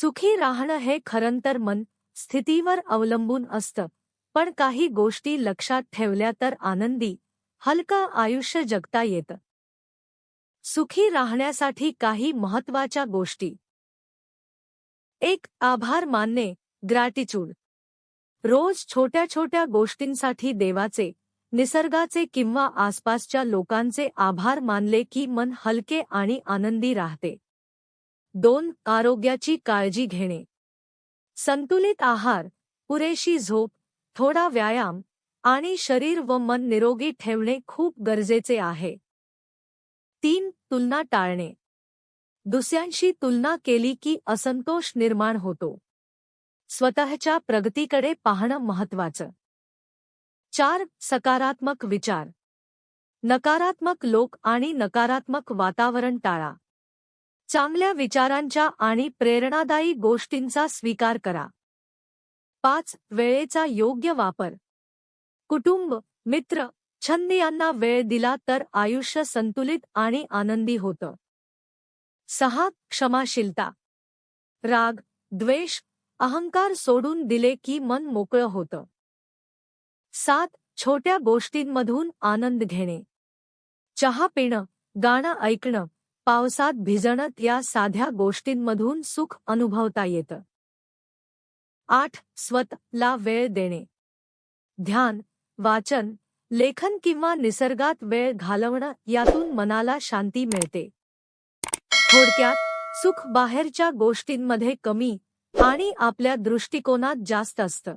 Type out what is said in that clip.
सुखी राहणं हे खरं तर मन स्थितीवर अवलंबून असतं. पण काही गोष्टी लक्षात ठेवल्या तर आनंदी हलकं आयुष्य जगता येतं. सुखी राहण्यासाठी काही महत्त्वाच्या गोष्टी. एक आभार मानणे ग्रॅटिट्यूड रोज छोट्या छोट्या गोष्टींसाठी देवाचे निसर्गाचे किंवा आसपासच्या लोकांचे आभार मानले की मन हलके आणि आनंदी राहते. दोन आरोग्याची काळजी घेणे. संतुलित आहार पुरेशी झोप थोडा व्यायाम आणि शरीर व मन निरोगी ठेवणे खूप गरजेचे आहे. तीन तुलना टाळणे. दुसऱ्यांशी तुलना केली की असंतोष निर्माण होतो. स्वतःच्या प्रगतीकडे पाहणं महत्वाचं चार सकारात्मक विचार. नकारात्मक लोक आणि नकारात्मक वातावरण टाळा. चांगल्या विचारांच्या आणि प्रेरणादायी गोष्टींचा स्वीकार करा. पाच वेळेचा योग्य वापर. कुटुंब मित्र छंद यांना वेळ दिला तर आयुष्य संतुलित आणि आनंदी होतं. सहा क्षमाशीलता. राग द्वेष अहंकार सोडून दिले की मन मोकळं होतं. सात छोट्या गोष्टींमधून आनंद घेणे. चहा पिणं गाणं ऐकणं पावसात भिजणत या साध्या गोष्टींमधून सुख अनुभवता येतं. आठ स्वतला वेळ देणे. ध्यान वाचन लेखन किंवा निसर्गात वेळ घालवणं यातून मनाला शांती मिळते. थोडक्यात सुख बाहेरच्या गोष्टींमध्ये कमी आणि आपल्या दृष्टिकोनात जास्त असतं.